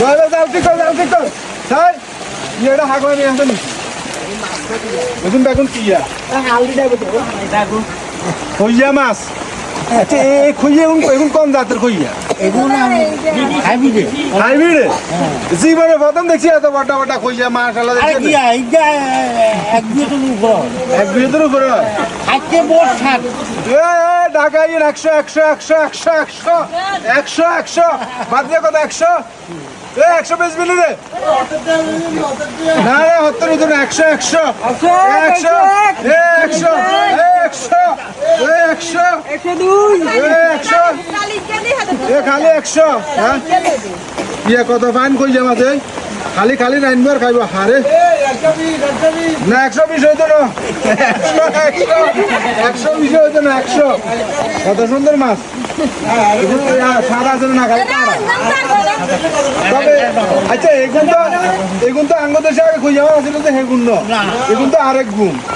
বলো যাও ঠিক কর যাও ঠিক কর। স্যার ইয়েটা হাগো নিয়ে আসেন বেগুন বেগুন দেখো খইয়া মাছ। আচ্ছা এই খইয়া এখন এখন কোন জাতের খইয়া। হাইব্রিড? জীবনে প্রথম দেখছি এত বড় বড় খইয়া মাছ আলাদা এক উপর। এক বিয়েদের উপরে? আজকে বড় শাক এ, এ, ঢাকায় একশো একশো একশো একশো একশো একশো। একশো বাদ দিয়ে কত একশো। একশো বেশ বিলি রে না রে হত্তর হতো না একশো একশো। একশো একশো একশো এ একশো একশো এ খালি একশো হ্যাঁ? ইয়ে কত ফাইন কই যাবা তুই খালি খালি নাইন বার খাইব হারে না, একশো বিশ হইতো না। একশো বিশ হইতো না, একশো। কত সুন্দর মাছ? আছে না আচ্ছা এগুন তো এগুন তো আঙ্গ দেশে আগে খুঁজে যাওয়া আছে তো হেগুন এগুন তো আরেক গুণ।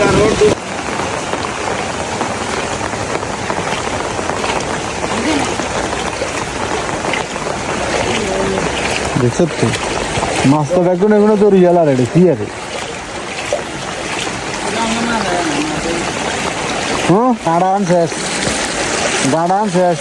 আর মাছ দেখছ তো মাছ তো দেখুন এগুলো তো রিয়াল আর এটা কি আছে হ্যাঁ? গাড়ান শেষ গাড়ান শেষ